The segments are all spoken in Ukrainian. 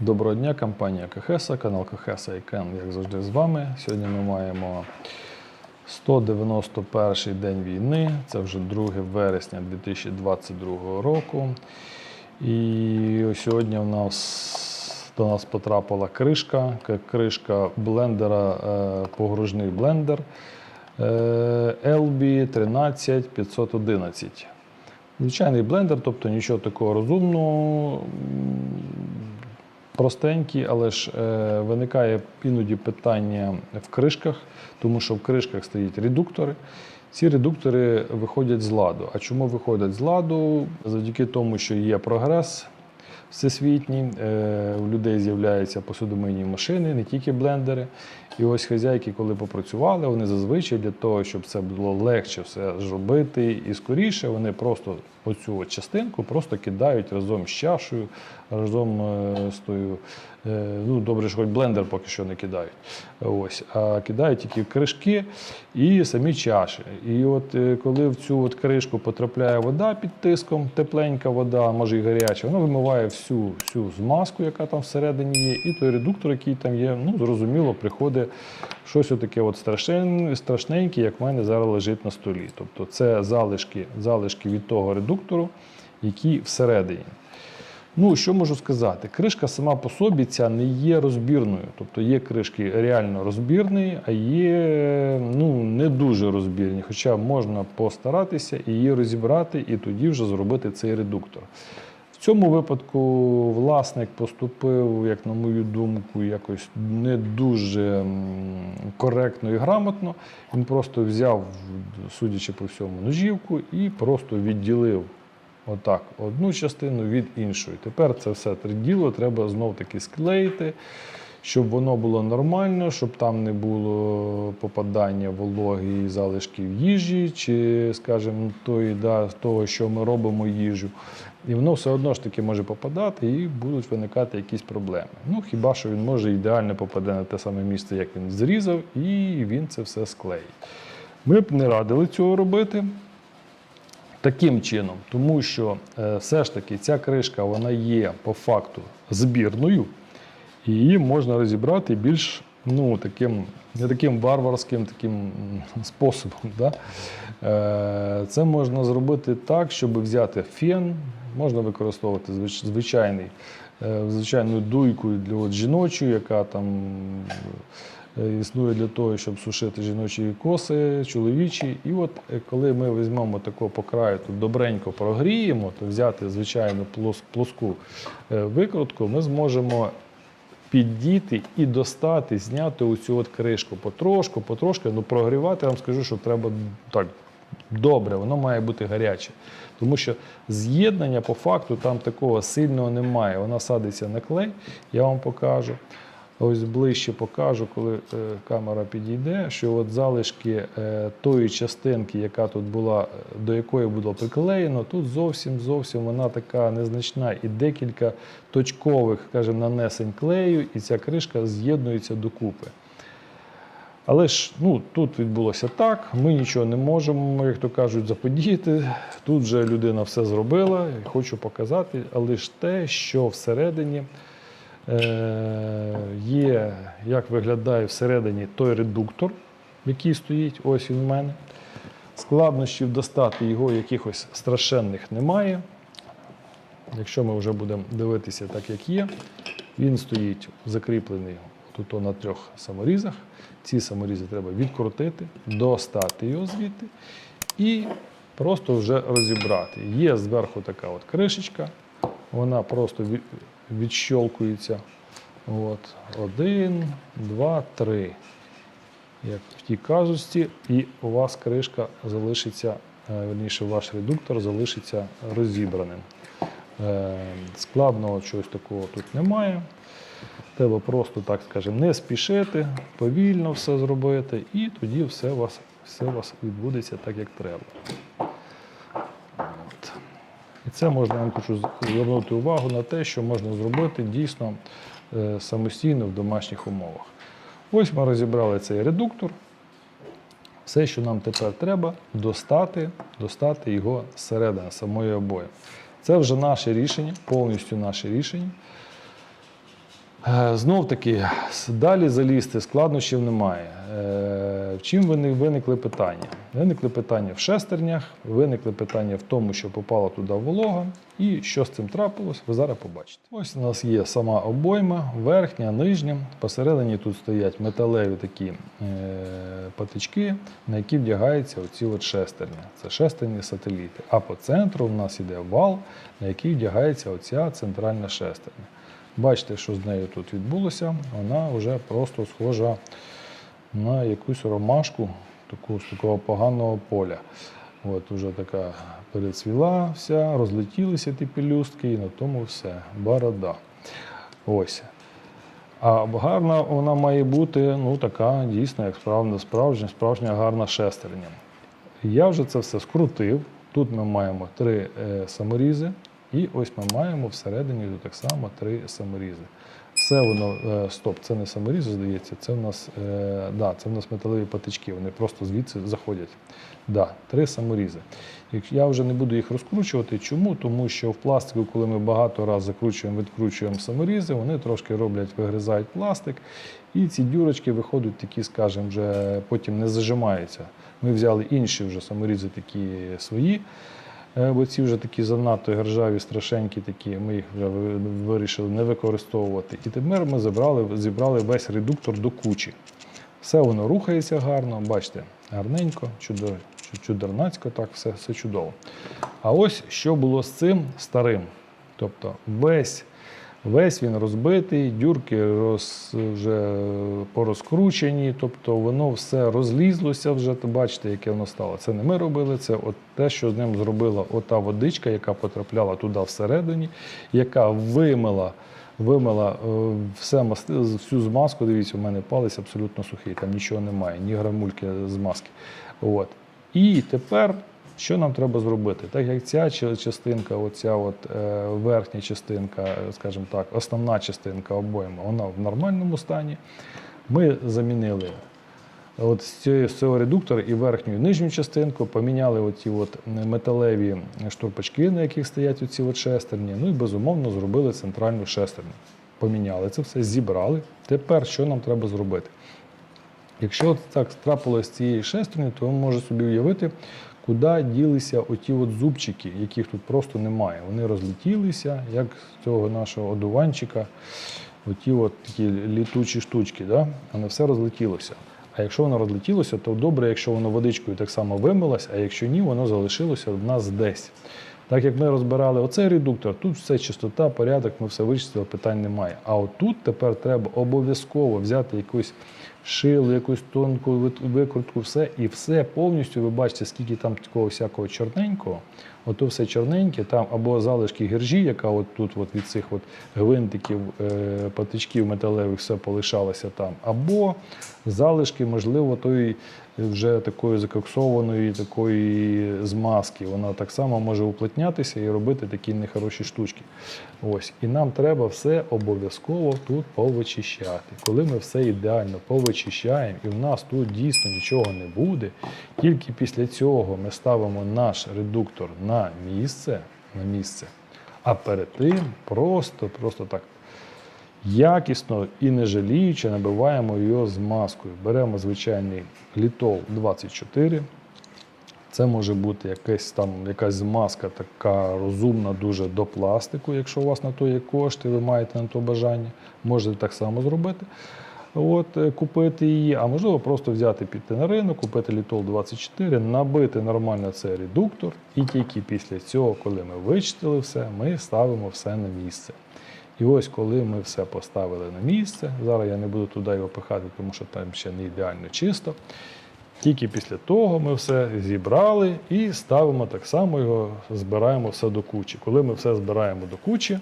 Доброго дня, компанія Кахеса, канал Кахеса і Кен, як завжди, з вами. Сьогодні ми маємо 191 день війни, це вже 2 вересня 2022 року. І сьогодні в нас, до нас потрапила кришка, кришка блендера, е, погружний блендер е, LB 13511. Звичайний блендер, тобто нічого такого розумного, м, простенький, але ж е, виникає іноді питання в кришках, тому що в кришках стоять редуктори. Ці редуктори виходять з ладу. А чому виходять з ладу? Завдяки тому, що є прогрес всесвітній, е, у людей з'являються посудомийні машини, не тільки блендери. І ось хазяйки, коли попрацювали, вони зазвичай для того, щоб це було легше все зробити і скоріше, вони просто оцю частинку просто кидають разом з чашею, разом е, з тою. е, Ну, добре, що хоч блендер поки що не кидають. Ось, а кидають тільки кришки і самі чаші. І от коли в цю от кришку потрапляє вода під тиском, тепленька вода, може і гаряча, вона вимиває всю, всю змазку, яка там всередині є, і той редуктор, який там є, ну зрозуміло, приходить щось таке от страшненьке, як в мене зараз лежить на столі. Тобто це залишки, залишки від того редуктору, який всередині. Ну, що можу сказати? Кришка сама по собі ця не є розбірною. Тобто є кришки реально розбірні, а є ну, не дуже розбірні. Хоча можна постаратися і її розібрати, і тоді вже зробити цей редуктор. Цьому випадку власник поступив, як на мою думку, якось не дуже коректно і грамотно. Він просто взяв, судячи по всьому, ножівку і просто відділив отак одну частину від іншої. Тепер це все діло треба знов-таки склеїти, щоб воно було нормально, щоб там не було попадання вологи і залишків їжі, чи, скажімо, тої, да, того, що ми робимо їжу. І воно все одно ж таки може попадати і будуть виникати якісь проблеми. Ну, хіба що він може ідеально попаде на те саме місце, як він зрізав, і він це все склеїть. Ми б не радили цього робити таким чином, тому що е, все ж таки ця кришка вона є по факту збірною, і її можна розібрати більш ну, таким, не таким варварським таким способом. Да? Е, Це можна зробити так, щоб взяти фен, можна використовувати звичайний, е, звичайну дуйку для от жіночу, яка там е, існує для того, щоб сушити жіночі коси, чоловічі. І от коли ми візьмемо тако по краю, тут добренько прогріємо, то взяти звичайну плоску викрутку, ми зможемо піддіти і достати, зняти оцю от кришку потрошку, потрошки. Ну прогрівати я вам скажу, що треба так добре, воно має бути гаряче. Тому що з'єднання по факту там такого сильного немає. Вона садиться на клей, я вам покажу. Ось ближче покажу, коли е, камера підійде, що от залишки е, тої частинки, яка тут була, е, до якої було приклеєно, тут зовсім зовсім вона така незначна і декілька точкових, скажімо, нанесень клею, і ця кришка з'єднується докупи. Але ж ну, тут відбулося так, ми нічого не можемо, як то кажуть, заподіяти. Тут вже людина все зробила, хочу показати, але ж те, що всередині є, як виглядає всередині той редуктор, який стоїть, ось він в мене. Складнощів достати його якихось страшенних немає. Якщо ми вже будемо дивитися так, як є, він стоїть закріплений тут на трьох саморізах. Ці саморізи треба відкрутити, достати його звідти і просто вже розібрати. Є зверху така от кришечка, вона просто відщолкується. От. Один, два, три. Як в тій казусті, і у вас кришка залишиться, е, верніше, ваш редуктор залишиться розібраним. Е, Складного чогось такого тут немає. Треба просто, так скажемо, не спішити, повільно все зробити, і тоді все у вас, все у вас відбудеться так, як треба. Це можна, я хочу звернути увагу на те, що можна зробити дійсно е, самостійно в домашніх умовах. Ось ми розібрали цей редуктор. Все, що нам тепер треба, достати, достати його зсередини самої обої. Це вже наше рішення, повністю наше рішення. Е, Знов таки, далі залізти складнощів немає. Е, В чим виникли питання? Виникли питання в шестернях, виникли питання в тому, що попала туди волога, і що з цим трапилось, ви зараз побачите. Ось у нас є сама обойма, верхня, нижня. Посередині тут стоять металеві такі е, патички, на які вдягаються оці от шестерні. Це шестерні сателіти. А по центру в нас іде вал, на який вдягається оця центральна шестерня. Бачите, що з нею тут відбулося. Вона вже просто схожа на якусь ромашку таку, з такого поганого поля. От уже така перецвіла вся, розлетілися ті пелюстки, і на тому все. Борода. Ось. А гарна вона має бути ну, така дійсно, як справжня, справжня, справжня гарна шестерня. Я вже це все скрутив. Тут ми маємо три е, саморізи, і ось ми маємо всередині так само три саморізи. Все воно, е, стоп, це не саморізи, здається, це в нас, е, да, це в нас металеві патички, вони просто звідси заходять. Да, три саморізи. Я вже не буду їх розкручувати. Чому? Тому що в пластику, коли ми багато разів закручуємо, відкручуємо саморізи, вони трошки роблять, вигризають пластик, і ці дюрочки виходять такі, скажімо, вже потім не зажимаються. Ми взяли інші вже саморізи такі свої. Е, Бо ці вже такі занадто гержаві, страшенькі такі, ми їх вже вирішили не використовувати. І тепер ми зібрали, зібрали весь редуктор до кучі. Все воно рухається гарно, бачите, гарненько, чудо, чудернацько, так, все, все чудово. А ось що було з цим старим. Тобто весь, весь він розбитий, дюрки роз, вже порозкручені, тобто воно все розлізлося вже. Бачите, яке воно стало. Це не ми робили, це от те, що з ним зробила ота водичка, яка потрапляла туди всередині, яка вимила. Вимила е, все всю змазку. Дивіться, у мене палець абсолютно сухий, там нічого немає, ні грамульки змазки. От. І тепер що нам треба зробити? Так як ця частинка, оця от, е, верхня частинка, е, скажімо так, основна частинка обойма, вона в нормальному стані. Ми замінили от з цього, редуктора і верхню і нижню частинку, поміняли оці от металеві штурпачки, на яких стоять оці от шестерні. Ну і безумовно зробили центральну шестерню. Поміняли це все, зібрали. Тепер що нам треба зробити? Якщо так трапилось з цієї шестерні, то ви можете собі уявити, куди ділися оті от зубчики, яких тут просто немає. Вони розлетілися, як з цього нашого одуванчика, оті от такі літучі штучки, да? воно все розлетілося. А якщо воно розлетілося, то добре, якщо воно водичкою так само вимилось, а якщо ні, воно залишилося в нас десь. Так як ми розбирали оцей редуктор, тут все чистота, порядок, ми все вичистили, питань немає. А отут тепер треба обов'язково взяти якусь шило, якусь тонку викрутку, все, і все повністю ви бачите, скільки там такого всякого чорненького. Ото все чорненьке, там або залишки гіржі, яка от тут от від цих от гвинтиків, е, патичків металевих все полишалося там, або залишки, можливо, тої вже такої закоксованої такої змазки. Вона так само може уплотнятися і робити такі нехороші штучки. Ось. І нам треба все обов'язково тут повичищати. Коли ми все ідеально повичищаємо, і в нас тут дійсно нічого не буде, тільки після цього ми ставимо наш редуктор на місце, на місце. А перед тим просто, просто так якісно і не жаліючи, набиваємо його змазкою. Беремо звичайний літол 24. Це може бути якась там якась змазка така розумна дуже до пластику, якщо у вас на то є кошти, ви маєте на то бажання, можете так само зробити. От, е, купити її, а можливо просто взяти піти на ринок, купити літол 24, набити нормально цей редуктор, і тільки після цього, коли ми вичистили все, ми ставимо все на місце. І ось коли ми все поставили на місце, зараз я не буду туди його пихати, тому що там ще не ідеально чисто. Тільки після того ми все зібрали і ставимо так само його, збираємо все до кучі. Коли ми все збираємо до кучі,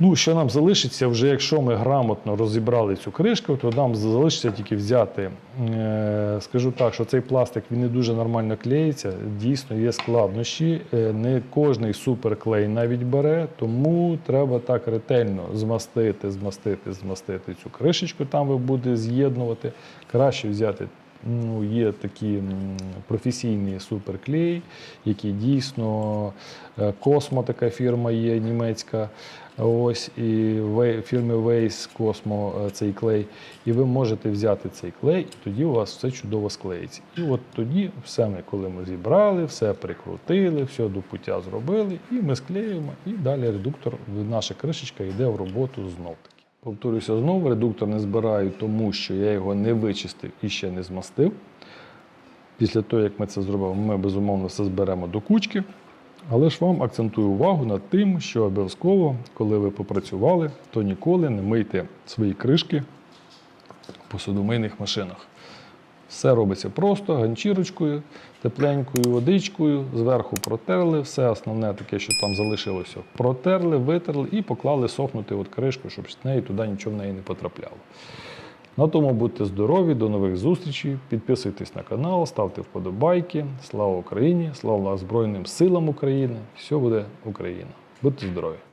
ну, що нам залишиться, вже якщо ми грамотно розібрали цю кришку, то нам залишиться тільки взяти, е, скажу так, що цей пластик він не дуже нормально клеїться, дійсно є складнощі. Е, Не кожний суперклей навіть бере, тому треба так ретельно змастити, змастити, змастити цю кришечку, там ви будете з'єднувати. Краще взяти ну, є такі професійні суперклей, які дійсно е, Космо, така фірма є німецька. Ось і фірми Waze е, цей клей. І ви можете взяти цей клей, і тоді у вас все чудово склеїться. І от тоді все ми, коли ми зібрали, все прикрутили, все до пуття зробили, і ми склеюємо, і далі редуктор, наша кришечка йде в роботу знов таки. Повторюся знову, редуктор не збираю, тому що я його не вичистив і ще не змастив. Після того, як ми це зробимо, ми безумовно все зберемо до кучки. Але ж вам акцентую увагу над тим, що обов'язково, коли ви попрацювали, то ніколи не мийте свої кришки в посудомийних машинах. Все робиться просто, ганчірочкою, тепленькою водичкою, зверху протерли, все основне таке, що там залишилося, протерли, витерли і поклали сохнути от кришку, щоб з неї туди нічого в неї не потрапляло. На тому будьте здорові, до нових зустрічей. Підписуйтесь на канал, ставте вподобайки. Слава Україні! Слава Збройним силам України! Все буде Україна! Будьте здорові!